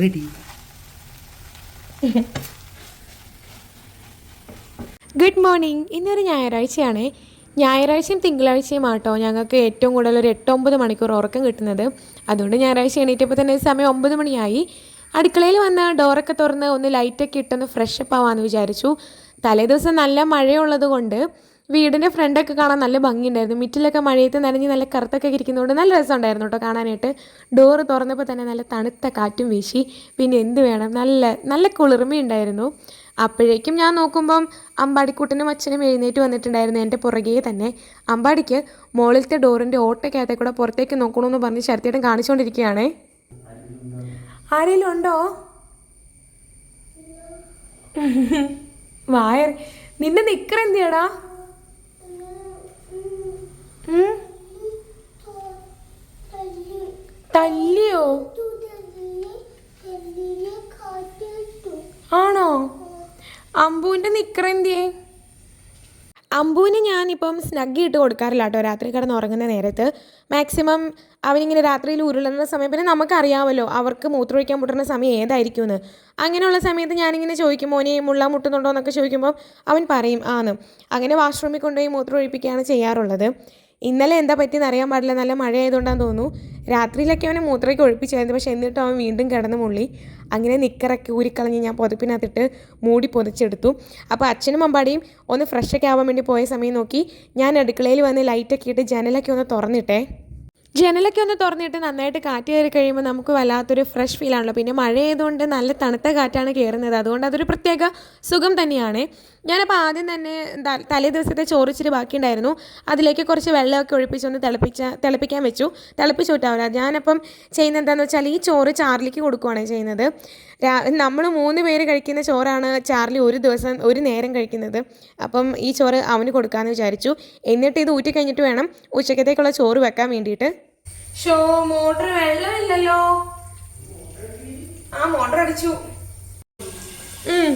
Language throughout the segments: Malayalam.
റെഡി ഗുഡ് മോർണിംഗ് ഇന്നൊരു ഞായറാഴ്ചയാണ്. ഞായറാഴ്ചയും തിങ്കളാഴ്ചയും ആട്ടോ. ഞങ്ങൾക്ക് ഏറ്റവും കൂടുതൽ ഒരു എട്ടൊമ്പത് മണിക്കൂർ ഉറക്കം കിട്ടുന്നത്. അതുകൊണ്ട് ഞായറാഴ്ച എണീറ്റപ്പോൾ തന്നെ സമയം ഒമ്പത് മണിയായി. അടുക്കളയിൽ വന്ന ഡോറൊക്കെ തുറന്ന് ഒന്ന് ലൈറ്റൊക്കെ ഇട്ടൊന്ന് ഫ്രഷ് അപ്പ് ആവാമെന്ന് വിചാരിച്ചു. തലേദിവസം നല്ല മഴയുള്ളത് കൊണ്ട് വീടിന്റെ ഫ്രണ്ടൊക്കെ കാണാൻ നല്ല ഭംഗിയുണ്ടായിരുന്നു. മിറ്റിലൊക്കെ മഴയത്ത് നനഞ്ഞ് നല്ല കറുത്തൊക്കെ ഇരിക്കുന്നതുകൊണ്ട് നല്ല രസമുണ്ടായിരുന്നു കേട്ടോ കാണാനായിട്ട്. ഡോറ് തുറന്നപ്പോൾ തന്നെ നല്ല തണുത്ത കാറ്റും വീശി. പിന്നെ എന്ത് വേണം? നല്ല നല്ല കുളിർമയുണ്ടായിരുന്നു. അപ്പോഴേക്കും ഞാൻ നോക്കുമ്പം അമ്പാടിക്കുട്ടനും അച്ഛനും എഴുന്നേറ്റ് വന്നിട്ടുണ്ടായിരുന്നു എന്റെ പുറകെ തന്നെ. അമ്പാടിക്ക് മുകളിലത്തെ ഡോറിന്റെ ഓട്ടയ്ക്കകത്തെ കൂടെ പുറത്തേക്ക് നോക്കണമെന്ന് പറഞ്ഞ് ശരത്തേട്ടൻ കാണിച്ചുകൊണ്ടിരിക്കുകയാണ്. ആരെങ്കിലും ഉണ്ടോ? വായ നിന്നെ ഉം? തല്ലിയോ? ആണോ? അമ്പുവിന്റെ നിക്കർ എന്തിയേ? അമ്പുവിന് ഞാനിപ്പം സ്നഗ്ഗി ഇട്ട് കൊടുക്കാറില്ല കേട്ടോ. രാത്രി കിടന്ന് ഉറങ്ങുന്ന നേരത്ത്. മാക്സിമം അവനിങ്ങനെ രാത്രിയിൽ ഉരുളുന്ന സമയം പിന്നെ നമുക്കറിയാമല്ലോ അവർക്ക് മൂത്രമൊഴിക്കാൻ മുട്ടുന്ന സമയം ഏതായിരിക്കും എന്ന് അങ്ങനെയുള്ള സമയത്ത് ഞാനിങ്ങനെ ചോദിക്കും മോനെ മുള്ള മുട്ടുന്നുണ്ടോ? എന്നൊക്കെ ചോദിക്കുമ്പോൾ അവൻ പറയും ആന്ന്. അങ്ങനെ വാഷ്റൂമിൽ കൊണ്ടുപോയി മൂത്രം ഒഴിപ്പിക്കുകയാണ് ചെയ്യാറുള്ളത്. ഇന്നലെ എന്താ പറ്റിയെന്ന് അറിയാൻ പാടില്ല. നല്ല മഴയായതുകൊണ്ടാന്ന് തോന്നുന്നു. രാത്രിയിലൊക്കെ അവനെ മൂത്രയ്ക്ക് ഒഴിപ്പിച്ചായിരുന്നു. പക്ഷേ എന്നിട്ട് അവൻ വീണ്ടും കിടന്ന് മുള്ളി. അങ്ങനെ നിക്കറൊക്കെ ഊരിക്കളഞ്ഞ് ഞാൻ പുതപ്പിനകത്തിട്ട് മൂടി പൊതിച്ചെടുത്തു. അപ്പോൾ അച്ഛനും അമ്പാടിയും ഒന്ന് ഫ്രഷൊക്കെ ആവാൻ വേണ്ടി പോയ സമയം നോക്കി. ഞാൻ അടുക്കളയിൽ വന്ന് ലൈറ്റൊക്കെ ഇട്ട് ജനലൊക്കെ ഒന്ന് തുറന്നിട്ടേ. ജനലൊക്കെ ഒന്ന് തുറന്നിട്ട് നന്നായിട്ട് കാറ്റ് കയറി കഴിയുമ്പോൾ നമുക്ക് വല്ലാത്തൊരു ഫ്രഷ് ഫീലാണല്ലോ പിന്നെ മഴ ആയതുകൊണ്ട് നല്ല തണുത്ത കാറ്റാണ് കയറുന്നത്. അതുകൊണ്ട് അതൊരു പ്രത്യേക സുഖം തന്നെയാണ്. ഞാനപ്പോൾ ആദ്യം തന്നെ തലേ ദിവസത്തെ ചോറിച്ചിരി ബാക്കിയുണ്ടായിരുന്നു. അതിലേക്ക് കുറച്ച് വെള്ളമൊക്കെ ഒഴിപ്പിച്ചൊന്ന് തിളപ്പിച്ച തിളപ്പിക്കാൻ വെച്ചു. തിളപ്പിച്ചു വിട്ടാവില്ല ഞാനപ്പം ചെയ്യുന്നത് എന്താണെന്ന് വെച്ചാൽ ഈ ചോറ് ചാർലിക്ക് കൊടുക്കുകയാണ് ചെയ്യുന്നത്. നമ്മൾ മൂന്ന് പേര് കഴിക്കുന്ന ചോറാണ് ചാർലി ഒരു ദിവസം ഒരു നേരം കഴിക്കുന്നത്. അപ്പം ഈ ചോറ് അവന് കൊടുക്കാമെന്ന് വിചാരിച്ചു. എന്നിട്ട് ഇത് ഊറ്റി കഴിഞ്ഞിട്ട് വേണം ഉച്ചക്കത്തേക്കുള്ള ചോറ് വെക്കാൻ വേണ്ടിയിട്ട്. ഷോ മോട്ടർ വെള്ളമില്ലല്ലോ. ആ മോട്ടർ അടിച്ചു ഉം.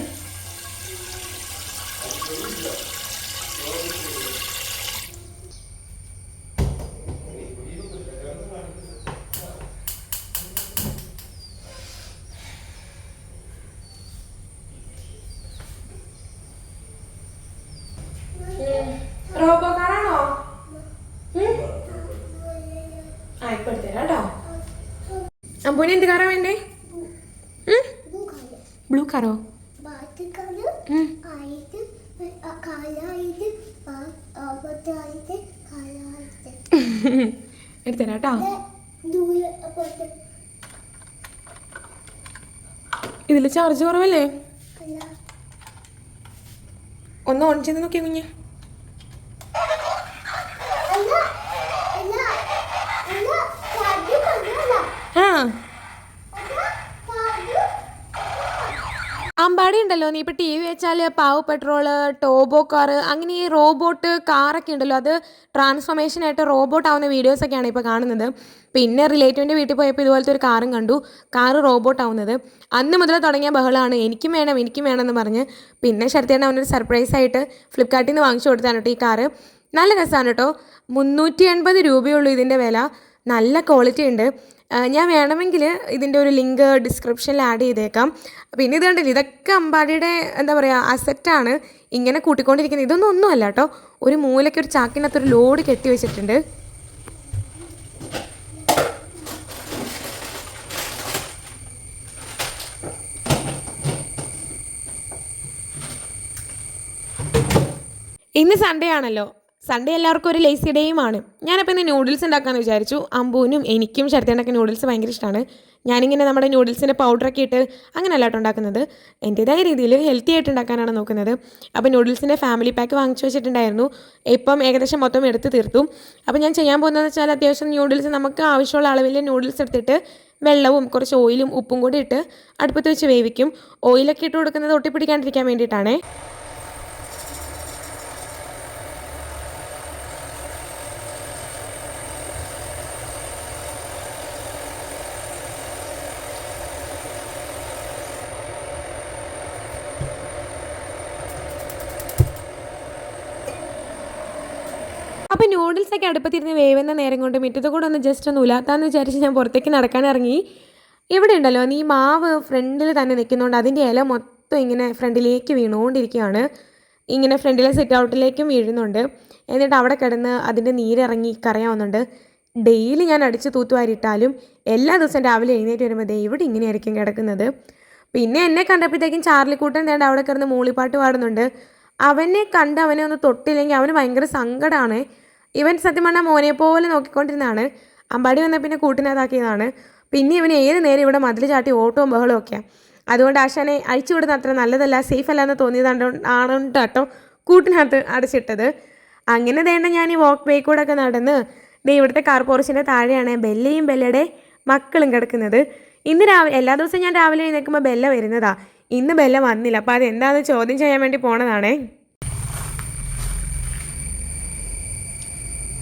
റോബോ കാറാണോ ഉം? ആ ഇപ്പൊ എടുത്തരാം കേട്ടോ അമ്പൂന് എന്ത് കാറാ വേണ്ടേ? ബ്ലൂ കാറോ എടുത്തരാട്ടോ ഇതിൽ ചാർജ് കുറവല്ലേ? ഒന്ന് ഓൺ ചെയ്ത് നോക്കിയ കുഞ്ഞ്. അമ്പാടി ഉണ്ടല്ലോ നീ ഇപ്പോൾ ടി വി വെച്ചാൽ പാവ് പെട്രോൾ ടോബോ കാർ അങ്ങനെ ഈ റോബോട്ട് കാറൊക്കെ ഉണ്ടല്ലോ അത് ട്രാൻസ്ഫോർമേഷനായിട്ട് റോബോട്ട് ആവുന്ന വീഡിയോസൊക്കെയാണ് ഇപ്പോൾ കാണുന്നത്. പിന്നെ റിലേറ്റീവിന്റെ വീട്ടിൽ പോയപ്പോൾ ഇതുപോലത്തെ ഒരു കാറും കണ്ടു. കാറ് റോബോട്ട് ആവുന്നത്. അന്ന് മുതൽ തുടങ്ങിയ ബഹളമാണ്. എനിക്കും വേണം എനിക്കും വേണം എന്ന് പറഞ്ഞ്. പിന്നെ ശരത്തേണ്ട അവനൊരു സർപ്രൈസ് ആയിട്ട് ഫ്ലിപ്കാർട്ടിൽ നിന്ന് വാങ്ങിച്ചു കൊടുത്താണ് കേട്ടോ ഈ കാറ്. നല്ല രസമാണ് കേട്ടോ. മുന്നൂറ്റി എൺപത് രൂപയുള്ളൂ ഇതിന്റെ വില. നല്ല ക്വാളിറ്റി ഉണ്ട്. ഞാൻ വേണമെങ്കിൽ ഇതിന്റെ ഒരു ലിങ്ക് ഡിസ്ക്രിപ്ഷനിൽ ആഡ് ചെയ്തേക്കാം. പിന്നെ ഇത് കണ്ടില്ല ഇതൊക്കെ അമ്പാടിയുടെ എന്താ പറയുക അസറ്റാണ് ഇങ്ങനെ കൂട്ടിക്കൊണ്ടിരിക്കുന്നത്. ഇതൊന്നും ഒന്നുമല്ല കേട്ടോ. ഒരു മൂലയ്ക്ക് ഒരു ചാക്കിനകത്ത് ഒരു ലോഡ് കെട്ടി വെച്ചിട്ടുണ്ട്. ഇന്ന് സൺഡേ ആണല്ലോ. സൺഡേ എല്ലാവർക്കും ഒരു ലേസി ഡേയും ആണ്. ഞാനപ്പോൾ ഇന്ന് നൂഡിൽസ് ഉണ്ടാക്കാമെന്ന് വിചാരിച്ചു. അമ്പൂനും എനിക്കും ശരത്തേണ്ടൊക്കെ നൂഡിൽസ് ഭയങ്കര ഇഷ്ടമാണ് ഞാനിങ്ങനെ നമ്മുടെ നൂഡിൽസിന്റെ പൗഡറൊക്കെ ഇട്ട് അങ്ങനെ കേട്ടോ ഉണ്ടാക്കുന്നത്. എന്റേതായ രീതിയിൽ ഹെൽത്തി ആയിട്ട് ഉണ്ടാക്കാനാണ് നോക്കുന്നത്. അപ്പോൾ നൂഡിൽസിന്റെ ഫാമിലി പാക്ക് വാങ്ങിച്ചു വെച്ചിട്ടുണ്ടായിരുന്നു. ഇപ്പം ഏകദേശം മൊത്തം എടുത്ത് തീർത്തു. അപ്പോൾ ഞാൻ ചെയ്യാൻ പോകുന്നതെന്ന് വെച്ചാൽ അത്യാവശ്യം നൂഡിൽസ് നമുക്ക് ആവശ്യമുള്ള അളവിൽ നൂഡിൽസ് എടുത്തിട്ട് വെള്ളവും കുറച്ച് ഓയിലും ഉപ്പും കൂടി ഇട്ട് അടുപ്പത്ത് വെച്ച് വേവിക്കും. ഓയിലൊക്കെ ഇട്ട് കൊടുക്കുന്നത് ഒട്ടിപ്പിടിക്കാണ്ടിരിക്കാൻ വേണ്ടിയിട്ടാണേ അപ്പോൾ നൂഡിൽസൊക്കെ അടുപ്പത്തിരുന്ന് വേവുന്ന നേരം കൊണ്ട് മുറ്റത്ത് കൂടെ ഒന്ന് ജസ്റ്റ് ഒന്ന് ഉലാത്താന്ന് വിചാരിച്ച് ഞാൻ പുറത്തേക്ക് നടക്കാൻ ഇറങ്ങി. ഇവിടെ ഉണ്ടല്ലോ ഈ മാവ് ഫ്രണ്ടിൽ തന്നെ നിൽക്കുന്നതുകൊണ്ട് അതിന്റെ ഇല മൊത്തം ഇങ്ങനെ ഫ്രണ്ടിലേക്ക് വീണുകൊണ്ടിരിക്കുകയാണ് ഇങ്ങനെ ഫ്രണ്ടിലെ സിറ്റ് ഔട്ടിലേക്കും വീഴുന്നുണ്ട്. എന്നിട്ട് അവിടെ കിടന്ന് അതിന്റെ നീരിറങ്ങി കറിയാവുന്നുണ്ട് ഡെയിലി ഞാൻ അടിച്ച് തൂത്തുവാരിട്ടാലും എല്ലാ ദിവസവും രാവിലെ എഴുന്നേറ്റ് വരുമ്പോൾ ദേ ഇവിടെ ഇങ്ങനെയായിരിക്കും കിടക്കുന്നത്. പിന്നെ എന്നെ കണ്ടപ്പോഴത്തേക്കും ചാർലിക്കൂട്ടൻ തേണ്ട അവിടെ കിടന്ന് മൂളിപ്പാട്ട് പാടുന്നുണ്ട്. അവനെ കണ്ട് അവനെ ഒന്ന് തൊട്ടില്ലെങ്കിൽ അവന് ഭയങ്കര സങ്കടമാണ് ഇവൻ സത്യം പറഞ്ഞാൽ മോനെ പോലെ നോക്കിക്കൊണ്ടിരുന്നതാണ്. അമ്പാടി വന്ന പിന്നെ കൂട്ടിനകത്താക്കിയതാണ് പിന്നെ ഇവന് ഏത് നേരം ഇവിടെ മതിൽ ചാട്ടി ഓട്ടവും ബഹളവും ഒക്കെയാണ് അതുകൊണ്ട് ആശാനെ അഴിച്ചു വിടുന്ന അത്ര നല്ലതല്ല സേഫ് അല്ല എന്ന് തോന്നിയതാണ്ട് ആണോണ്ട് കേട്ടോ കൂട്ടിനകത്ത് അടച്ചിട്ടത്. അങ്ങനെ വേണ്ട ഞാൻ ഈ വാക്ക് വേ കൂടെ ഒക്കെ നടന്ന് ദേ ഇവിടുത്തെ കാർ പോർച്ചിന്റെ താഴെയാണ് ബെല്ലയും ബെല്ലയുടെ മക്കളും കിടക്കുന്നത്. ഇന്ന് രാവിലെ എല്ലാ ദിവസവും ഞാൻ രാവിലെ എഴുന്നേൽക്കുമ്പോൾ ബെല്ല വരുന്നതാ. ഇന്ന് ബെല്ല വന്നില്ല. അപ്പോൾ അത് എന്താണെന്ന് ചോദ്യം ചെയ്യാൻ വേണ്ടി പോണതാണേ.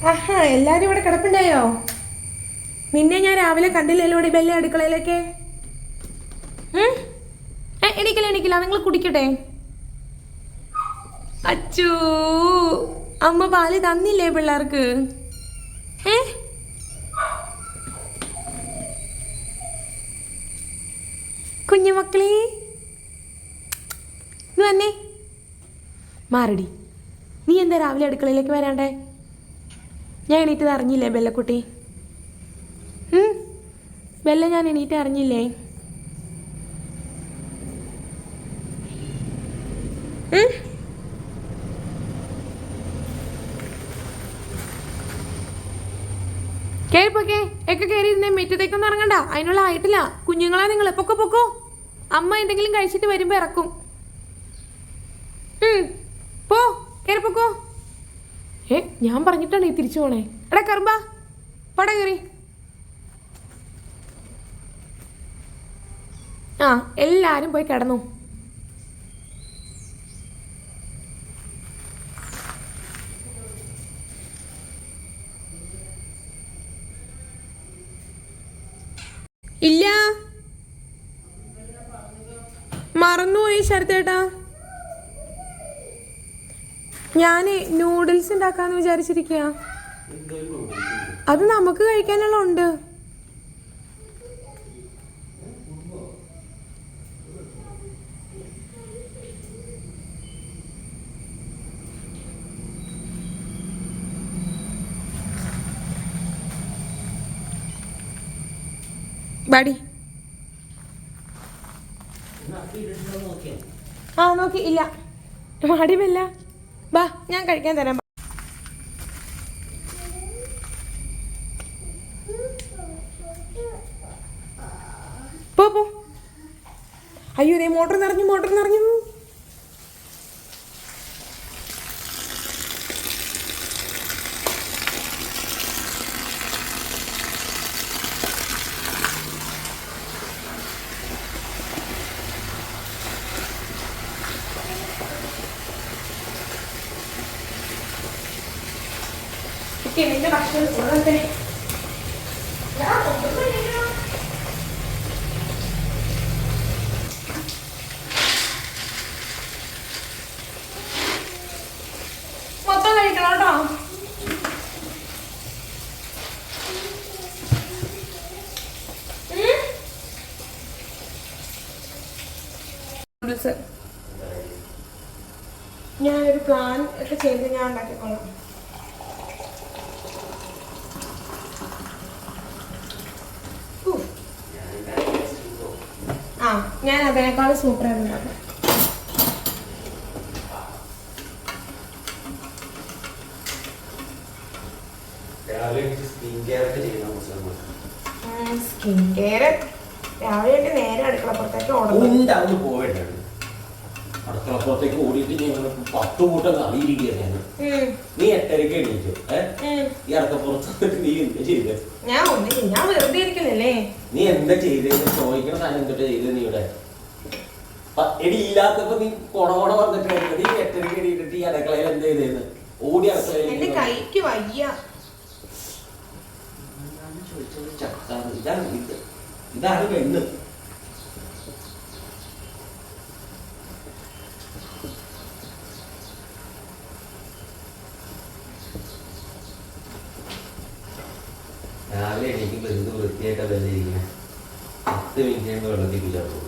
ആഹാ എല്ലാരും ഇവിടെ കിടപ്പുണ്ടായോ? നിന്നെ ഞാൻ രാവിലെ കണ്ടില്ലല്ലോ ഇവിടെ ബെല്ല അടുക്കളയിലേക്ക്? എണീക്കില്ല എണീക്കില്ല നിങ്ങൾ കുടിക്കട്ടെ. അച്ചു അമ്മ പാൽ തന്നില്ലേ പിള്ളേർക്ക്? ഏ? കുഞ്ഞുമക്കളെ ഇങ്ങ് വന്നേ. മാറടി നീ എന്താ രാവിലെ അടുക്കളയിലേക്ക് വരാണ്ടേ? ഞാൻ എണീറ്റത് അറിഞ്ഞില്ലേ ബെല്ലക്കുട്ടി? ബെല്ല ഞാൻ എണീറ്റ് അറിഞ്ഞില്ലേ? ഉം? കേറിപ്പോക്കേ ഒക്കെ കയറിയിരുന്നേ മുറ്റത്തേക്കൊന്നും ഇറങ്ങണ്ട. അതിനുള്ള ആയിട്ടില്ല. കുഞ്ഞുങ്ങളാ നിങ്ങൾ പൊക്കോ പൊക്കോ. അമ്മ എന്തെങ്കിലും കഴിച്ചിട്ട് വരുമ്പോ ഇറക്കും. പോ കയറി പൊക്കോ. ഏ ഞാൻ പറഞ്ഞിട്ടാണ് ഈ തിരിച്ചു പോണേ. എടാ കറുമ്പ. പട കയറി ആ എല്ലാരും പോയി കിടന്നു. ഇല്ല. മറന്നുപോയി ശരത്തേട്ടാ. ഞാൻ നൂഡിൽസ് ഉണ്ടാക്കാന്ന് വിചാരിച്ചിരിക്കുക അത് നമുക്ക് കഴിക്കാനുള്ള ഉണ്ട്. ബാടി. ആ നോക്കി ഇല്ല. മടിമല്ല ബാ ഞാൻ കഴിക്കാൻ തരാം. പോ. അയ്യോ ദേ മോട്ടർ നിറഞ്ഞു മോട്ടർ നിറഞ്ഞു. ഓക്കേ, നിന്റെ ഭക്ഷണം. ഞാൻ ഒന്നും കഴിക്കില്ല. മൊത്തം കഴിക്കണം കേട്ടോ നൂഡിൽസ് ഞാനൊരു പ്ലാൻ ഒക്കെ ചെയ്ത് ഞാൻ ഉണ്ടാക്കിക്കോളാം ഉഫ്. ആ ഞാൻ അതിനേക്കാളും സൂപ്പറായിട്ട് ഉണ്ടാക്കാം സ്കിൻ കെയർ രാവിലെ ആയിട്ട് നേരെ അടുക്കളപ്പുറത്തേക്ക് ഓടുന്നു പോവേണ്ടത് അടുക്കളപ്പുറത്തേക്ക് ഓടിയിട്ട് ഞങ്ങൾ പത്ത് കൂട്ടം കളിയിരിക്കുകയാണ് നീ എട്ടരക്ക് എണീറ്റു ഈ അടുക്കപ്പുറത്ത് നീ എന്താ ചെയ്തത് ഞാൻ വെറുതെ ഇരിക്കുന്നില്ലേ നീ എന്താ ചെയ്തതെന്ന് ചോദിക്കണ സാധനം എന്തൊക്കെ ചെയ്തത് നീ ഇവിടെ? എടി ഇല്ലാത്തപ്പോ നീ കൊണ വന്നിട്ട് നീ എട്ടരക്ക് എണീറ്റിട്ട് ഈ അടുക്കളയിൽ എന്ത് ചെയ്തേന്ന്? ഓടി അടുക്കളയിൽ കൈക്ക് വയ്യ. ഇതാണ് ഇത്. ഇതാണ് പെണ്ണ്. രാവിലെ എനിക്ക് എന്ത് വൃത്തിയായിട്ടാ ബന്ധിരിക്കണേ പത്ത് വെള്ളത്തിൽ ചേർക്കും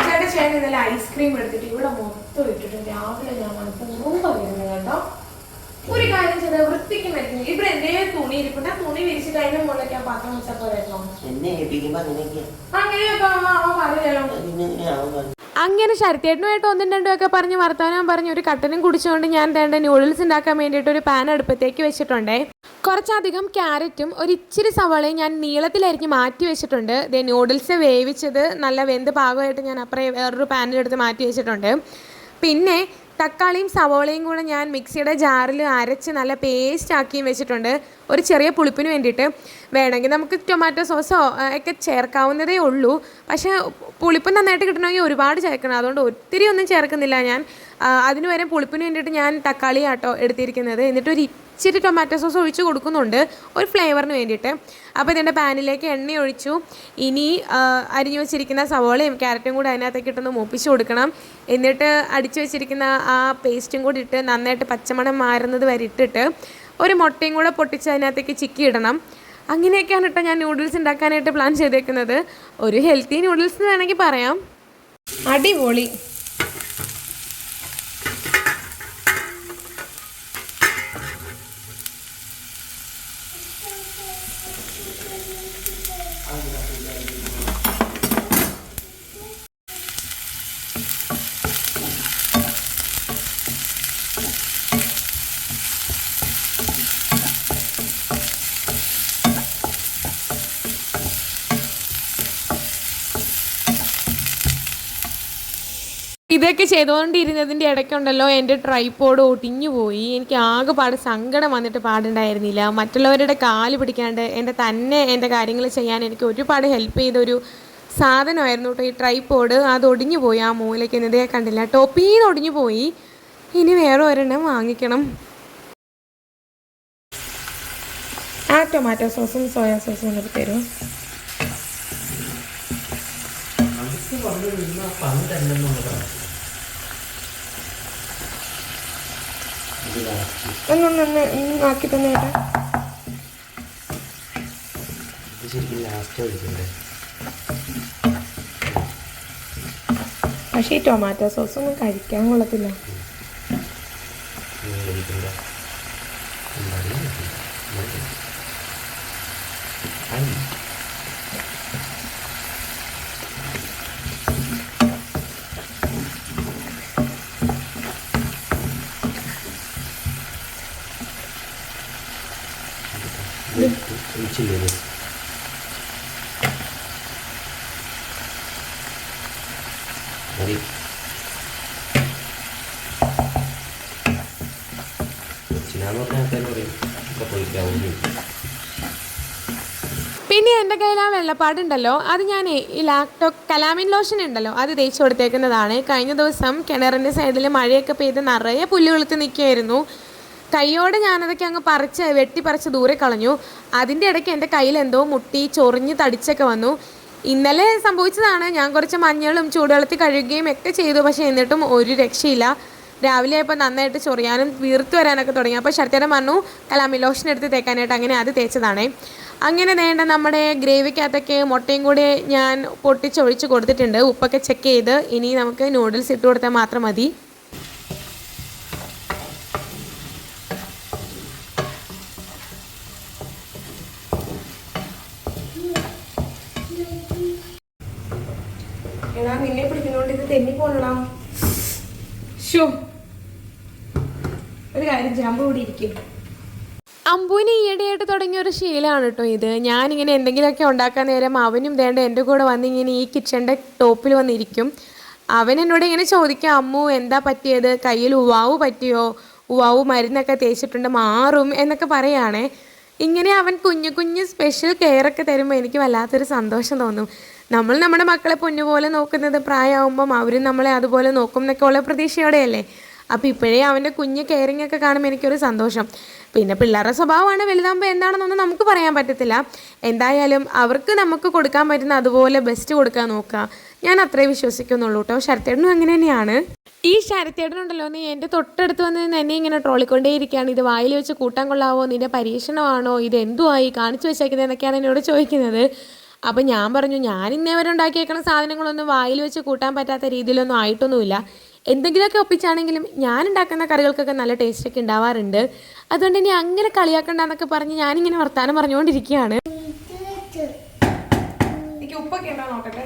ചേട്ടാ ചേട്ടൻ ഇന്നലെ ഐസ്ക്രീം എടുത്തിട്ട് ഇവിടെ മൊത്തം ഇട്ടിട്ട് രാവിലെ ഞാൻ പൂർവം പറയുന്നത് കേട്ടോ. ഒരു കാര്യം ചെയ്ത വൃത്തിക്ക് മരിക്കുന്നു ഇവിടെ എന്തേ തുണി ഇരിപ്പുണ്ട്? തുണി വിരിച്ചിട്ട് അതിന്റെ മുകളിലേക്ക് ആ പാത്രം വെച്ചാൽ പോരായിരുന്നോ എന്നെ ഏൽപ്പിക്കുമ്പോ അങ്ങനെയൊക്കെയാ. അങ്ങനെയൊക്കെ അവൻ എങ്ങനെയാവും അങ്ങനെ ശരത്തേട്ടനുമായിട്ട് ഒന്നും രണ്ടും ഒക്കെ പറഞ്ഞ് വർത്തമാനം പറഞ്ഞ് ഒരു കട്ടനും കുടിച്ചുകൊണ്ട് ഞാൻ തേണ്ട നൂഡിൽസ് ഉണ്ടാക്കാൻ വേണ്ടിയിട്ട് ഒരു പാൻ അടുപ്പത്തേക്ക് വെച്ചിട്ടുണ്ടേ. കുറച്ചധികം ക്യാരറ്റും ഒരു ഇച്ചിരി സവാളയും ഞാൻ നീളത്തിലായിരിക്കും മാറ്റി വെച്ചിട്ടുണ്ട്. ദേ നൂഡിൽസ് വേവിച്ചത് നല്ല വെന്ത് പാകമായിട്ട് ഞാൻ അപ്പുറം വേറൊരു പാനിലെടുത്ത് മാറ്റി വെച്ചിട്ടുണ്ട്. പിന്നെ തക്കാളിയും സവോളയും കൂടെ ഞാൻ മിക്സിയുടെ ജാറിൽ അരച്ച് നല്ല പേസ്റ്റ് ആക്കിയും വെച്ചിട്ടുണ്ട്. ഒരു ചെറിയ പുളിപ്പിന് വേണ്ടിയിട്ട്. വേണമെങ്കിൽ നമുക്ക് ടൊമാറ്റോ സോസോ ഒക്കെ ചേർക്കാവുന്നതേ ഉള്ളൂ. പക്ഷേ പുളിപ്പ് നന്നായിട്ട് കിട്ടണമെങ്കിൽ ഒരുപാട് ചേർക്കണം. അതുകൊണ്ട് ഒത്തിരി ഒന്നും ചേർക്കുന്നില്ല ഞാൻ. അതിന് വരെ പുളിപ്പിന് വേണ്ടിയിട്ട് ഞാൻ തക്കാളി ആട്ടോ എടുത്തിരിക്കുന്നത്. എന്നിട്ട് ഒരു ഇച്ചിരി ടൊമാറ്റോ സോസ് ഒഴിച്ച് കൊടുക്കുന്നുണ്ട്. ഒരു ഫ്ലേവറിന് വേണ്ടിയിട്ട്. അപ്പോൾ ഇതിന്റെ പാനിലേക്ക് എണ്ണ ഒഴിച്ചു. ഇനി അരിഞ്ഞു വെച്ചിരിക്കുന്ന സവോളയും ക്യാരറ്റും കൂടി അതിനകത്തേക്ക് ഇട്ടൊന്ന് മൂപ്പിച്ച് കൊടുക്കണം. എന്നിട്ട് അടിച്ചു വെച്ചിരിക്കുന്ന ആ പേസ്റ്റും കൂടി ഇട്ട് നന്നായിട്ട് പച്ചമണം മാറുന്നത് വരെ ഇട്ടിട്ട് ഒരു മുട്ടയും കൂടെ പൊട്ടിച്ച് അതിനകത്തേക്ക് ചിക്കി ഇടണം. അങ്ങനെയൊക്കെയാണ് കേട്ടോ ഞാൻ നൂഡിൽസ് ഉണ്ടാക്കാനായിട്ട് പ്ലാൻ ചെയ്തേക്കുന്നത്. ഒരു ഹെൽത്തി നൂഡിൽസ് എന്ന് വേണമെങ്കിൽ പറയാം. അടിപൊളി. ഇതൊക്കെ ചെയ്തുകൊണ്ടിരുന്നതിന്റെ ഇടയ്ക്കുണ്ടല്ലോ എന്റെ ട്രൈപ്പോഡ് ഒടിഞ്ഞു പോയി. എനിക്ക് ആകെപ്പാട് സങ്കടം വന്നിട്ട് പാടുണ്ടായിരുന്നില്ല. മറ്റുള്ളവരുടെ കാൽ പിടിക്കാണ്ട് എന്റെ തന്നെ എന്റെ കാര്യങ്ങൾ ചെയ്യാൻ എനിക്ക് ഒരുപാട് ഹെൽപ്പ് ചെയ്ത ഒരു സാധനമായിരുന്നു കേട്ടോ ഈ ട്രൈപ്പോഡ് അത് ഒടിഞ്ഞു പോയി ആ മൂലയ്ക്ക്. എന്നതേ കണ്ടില്ല. ടോപ്പീന്ന് ഒടിഞ്ഞു പോയി. ഇനി വേറെ ഒരെണ്ണം വാങ്ങിക്കണം. ആ ടൊമാറ്റോ സോസും സോയാ സോസും എനിക്ക് തരും. വന്നു നിന്ന പങ്ക് തന്നെന്നുള്ളതാണ് ഇത് ലാസ്റ്റ് ഒന്നൊന്ന് ആക്കി തന്നെ ഇത് ശരിക്കും ലാസ്റ്റ് ഒഴിക്കണ്ടേ പക്ഷേ ഈ ടൊമാറ്റോ സോസ് ഒന്നും കഴിക്കാൻ കൊള്ളത്തില്ല ഇങ്ങനെ ഒഴിക്കണ്ട എന്തായാലും മതി. ഐ. ഇത് ഇത്? മതി. പിന്നെ എന്റെ കയ്യിൽ ആ വെള്ളപ്പാടുണ്ടല്ലോ അത് ഞാൻ ഈ ലാക്ടോ കലാമിൻ ലോഷൻ ഉണ്ടല്ലോ അത് തേച്ച് കൊടുത്തേക്കുന്നതാണ്. കഴിഞ്ഞ ദിവസം കിണറിന്റെ സൈഡിൽ മഴയൊക്കെ പെയ്ത് നിറയെ പുല്ല് വെളുത്ത് നിൽക്കുകയായിരുന്നു കൈയോടെ ഞാനതൊക്കെ അങ്ങ് പറിച്ച് വെട്ടി പറിച്ച് ദൂരെ കളഞ്ഞു. അതിന്റെ ഇടയ്ക്ക് എന്റെ കയ്യിൽ എന്തോ മുട്ടി ചൊറിഞ്ഞ് തടിച്ചൊക്കെ വന്നു. ഇന്നലെ സംഭവിച്ചതാണ്. ഞാൻ കുറച്ച് മഞ്ഞളും ചൂടുവെള്ളത്തിൽ കഴുകുകയും ഒക്കെ ചെയ്തു. പക്ഷേ എന്നിട്ടും ഒരു രക്ഷയില്ല. രാവിലെ ആയപ്പോൾ നന്നായിട്ട് ചൊറിയാനും വീർത്ത് വരാനൊക്കെ തുടങ്ങി. അപ്പോൾ ശർത്തേരം പറഞ്ഞു കലാമി ലോഷൻ എടുത്ത് തേക്കാനായിട്ട് അങ്ങനെ അത് തേച്ചതാണേ. അങ്ങനെ നേണ്ട നമ്മുടെ ഗ്രേവിക്കകത്തൊക്കെ മുട്ടയും കൂടി ഞാൻ പൊട്ടിച്ചൊഴിച്ച് കൊടുത്തിട്ടുണ്ട്. ഉപ്പൊക്കെ ചെക്ക് ചെയ്ത് ഇനി നമുക്ക് നൂഡിൽസ് ഇട്ട് കൊടുത്താൽ മാത്രം മതി എടാ നിന്നെ പിടിക്കുന്നോണ്ട് ഇത് തെന്നി പോണടാ. ഷോ ഒരു കാര്യം ജാമ്പ് കൂടി ഇരിക്കും. അമ്പുവിന് ഈയിടെയായിട്ട് തുടങ്ങിയ ഒരു ശീലമാണ് കേട്ടോ ഇത്. ഞാനിങ്ങനെ എന്തെങ്കിലുമൊക്കെ ഉണ്ടാക്കാൻ നേരം അവനും വേണ്ട എന്റെ കൂടെ വന്നിങ്ങനെ ഈ കിച്ചന്റെ ടോപ്പിൽ വന്നിരിക്കും. അവൻ എന്നോട് ഇങ്ങനെ ചോദിക്കാം അമ്മു എന്താ പറ്റിയത്? കയ്യിൽ ഉവാവ് പറ്റിയോ? ഉവാവ് മരുന്നൊക്കെ തേച്ചിട്ടുണ്ട് മാറും എന്നൊക്കെ പറയുകയാണേ ഇങ്ങനെ അവൻ കുഞ്ഞു കുഞ്ഞു സ്പെഷ്യൽ കെയറൊക്കെ തരുമ്പോൾ എനിക്ക് വല്ലാത്തൊരു സന്തോഷം തോന്നും. നമ്മൾ നമ്മുടെ മക്കളെ പൊന്നുപോലെ നോക്കുന്നത് പ്രായമാകുമ്പം അവരും നമ്മളെ അതുപോലെ നോക്കും എന്നൊക്കെ ഉള്ള പ്രതീക്ഷയോടെയല്ലേ? അപ്പോൾ ഇപ്പോഴേ അവന്റെ കുഞ്ഞ് കെയറിങ് ഒക്കെ കാണുമ്പോൾ എനിക്കൊരു സന്തോഷം. പിന്നെ പിള്ളേരുടെ സ്വഭാവമാണ് വലുതാകുമ്പോൾ എന്താണെന്നൊന്നും നമുക്ക് പറയാൻ പറ്റത്തില്ല. എന്തായാലും അവർക്ക് നമുക്ക് കൊടുക്കാൻ പറ്റുന്ന അതുപോലെ ബെസ്റ്റ് കൊടുക്കാൻ നോക്കുക. ഞാൻ അത്രേ വിശ്വസിക്കുന്നുള്ളൂ കേട്ടോ. ശരത്തേടനും അങ്ങനെ തന്നെയാണ്. ഈ ശരത്തേടനുണ്ടല്ലോ നീ എന്റെ തൊട്ടടുത്ത് വന്ന് എന്നെ ഇങ്ങനെ ട്രോളിക്കൊണ്ടേയിരിക്കുകയാണ് ഇത് വായിൽ വെച്ച് കൂട്ടാൻ കൊള്ളാവോ? നിന്റെ പരീക്ഷണമാണോ? ഇത് എന്തുവായി? കാണിച്ചു വെച്ചേക്കുന്നത് എന്നൊക്കെയാണ് എന്നോട് ചോദിക്കുന്നത്. അപ്പം ഞാൻ പറഞ്ഞു ഞാൻ ഇന്നേ വരെ ഉണ്ടാക്കിയേക്കണ സാധനങ്ങളൊന്നും വായിൽ വെച്ച് കൂട്ടാൻ പറ്റാത്ത രീതിയിലൊന്നും ആയിട്ടൊന്നുമില്ല. എന്തെങ്കിലുമൊക്കെ ഒപ്പിച്ചാണെങ്കിലും ഞാൻ ഉണ്ടാക്കുന്ന കറികൾക്കൊക്കെ നല്ല ടേസ്റ്റൊക്കെ ഉണ്ടാവാറുണ്ട്. അതുകൊണ്ട് ഇനി അങ്ങനെ കളിയാക്കണ്ടെന്നൊക്കെ പറഞ്ഞ് ഞാനിങ്ങനെ വർത്താനം പറഞ്ഞുകൊണ്ടിരിക്കുകയാണ്. ഉപ്പൊക്കെ ഉണ്ടോ നോക്കട്ടെ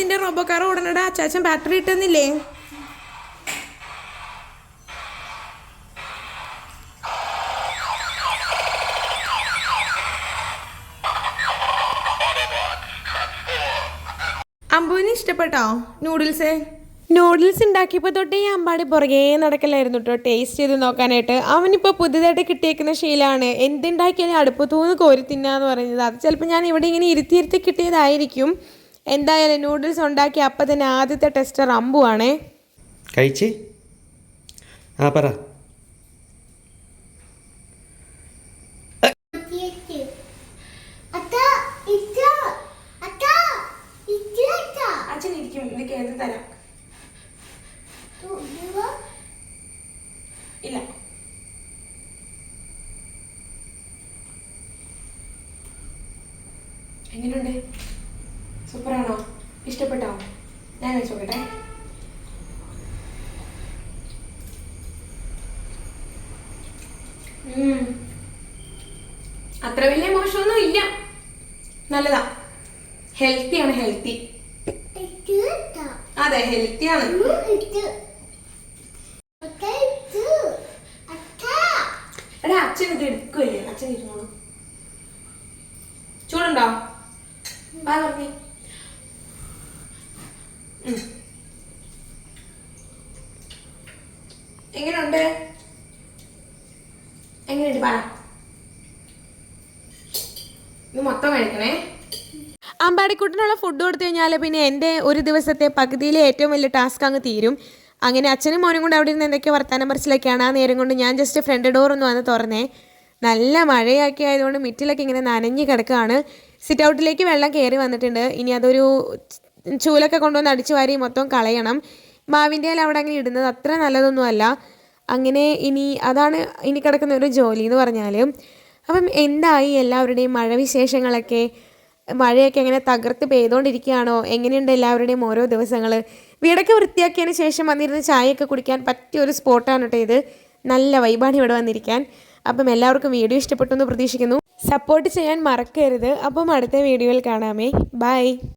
നിന്റെ റോബോ കാർ ഓടണടാ. അച്ചാച്ചൻ ബാറ്ററി ഇട്ടെന്നില്ലേ? അമ്പുവിന് ഇഷ്ടപ്പെട്ടോ നൂഡിൽസ് നൂഡിൽസ് ഉണ്ടാക്കിയപ്പോൾ തൊട്ടേ ഈ അമ്പാടി പുറകെ നടക്കലായിരുന്നു കേട്ടോ ടേസ്റ്റ് ചെയ്ത് നോക്കാനായിട്ട്. അവനിപ്പോൾ പുതിയതായിട്ട് കിട്ടിയേക്കുന്ന ശീലമാണ് എന്തുണ്ടാക്കിയാലും അടുപ്പത്തൂന്ന് കോരി തിന്നാന്ന് പറയുന്നത്. അത് ചിലപ്പോൾ ഞാൻ ഇവിടെ ഇങ്ങനെ ഇരുത്തി ഇരുത്തി കിട്ടിയതായിരിക്കും. എന്തായാലും നൂഡിൽസ് ഉണ്ടാക്കി അപ്പം തന്നെ ആദ്യത്തെ ടെസ്റ്റർ അമ്പുവാണേ. കഴിച്ച്? ആ പറ. എന്ത് തരാം. ഇല്ല. എങ്ങനെയുണ്ട്? സൂപ്പറാണോ? ഇഷ്ടപ്പെട്ടോ? ഞാൻ വെച്ച് നോക്കട്ടെ ഉം. അത്ര വലിയ മോശമൊന്നും ഇല്ല നല്ലതാ ഹെൽത്തിയാണ് ഹെൽത്തി ഹെൽത്തിയാണ് എടാ അച്ഛൻ ഇത് എടുക്കുമല്ലേ അച്ഛൻ ഇരുന്നോളൂ ചൂടുണ്ടോ? പറഞ്ഞേ. എങ്ങനെയുണ്ട് എങ്ങനെയുണ്ട്? പറ ഇത് മൊത്തം കഴിക്കണേ അമ്പാടിക്കുട്ടനുള്ള ഫുഡ് കൊടുത്തു കഴിഞ്ഞാൽ പിന്നെ എന്റെ ഒരു ദിവസത്തെ പകുതിയിലെ ഏറ്റവും വലിയ ടാസ്ക് അങ്ങ് തീരും. അങ്ങനെ അച്ഛനും മോനും കൊണ്ട് അവിടെ ഇരുന്ന് എന്തൊക്കെയോ വർത്താനം പറച്ചിലൊക്കെയാണ്. ആ നേരം കൊണ്ട് ഞാൻ ജസ്റ്റ് ഫ്രണ്ട് ഡോർ ഒന്ന് വന്ന് തുറന്നേ. നല്ല മഴയൊക്കെ ആയതുകൊണ്ട് മിറ്റിലൊക്കെ ഇങ്ങനെ നനഞ്ഞ് കിടക്കുകയാണ്. സിറ്റ് ഔട്ടിലേക്ക് വെള്ളം കയറി വന്നിട്ടുണ്ട്. ഇനി അതൊരു ചൂലൊക്കെ കൊണ്ടുവന്ന് അടിച്ചു വാരി മൊത്തം കളയണം. മാവിന്റെ ഇല അവിടെ അങ്ങനെ ഇടുന്നത് അത്ര നല്ലതൊന്നുമല്ല അങ്ങനെ ഇനി അതാണ് ഇനി കിടക്കുന്ന ഒരു ജോലി എന്ന് പറഞ്ഞാൽ അപ്പം എന്തായി എല്ലാവരുടെയും മഴ വിശേഷങ്ങളൊക്കെ മഴയൊക്കെ എങ്ങനെ തകർത്ത് പെയ്തുകൊണ്ടിരിക്കുകയാണോ എങ്ങനെയുണ്ട് എല്ലാവരുടെയും ഓരോ ദിവസങ്ങൾ വീടൊക്കെ വൃത്തിയാക്കിയതിന് ശേഷം വന്നിരുന്ന് ചായയൊക്കെ കുടിക്കാൻ പറ്റിയ ഒരു സ്പോട്ടാണ് കേട്ടോ ഇത്. നല്ല വൈബാണ് ഇവിടെ വന്നിരിക്കാൻ. അപ്പം എല്ലാവർക്കും വീഡിയോ ഇഷ്ടപ്പെട്ടു എന്ന് പ്രതീക്ഷിക്കുന്നു. സപ്പോർട്ട് ചെയ്യാൻ മറക്കരുത്. അപ്പം അടുത്ത വീഡിയോയിൽ കാണാമേ. ബൈ.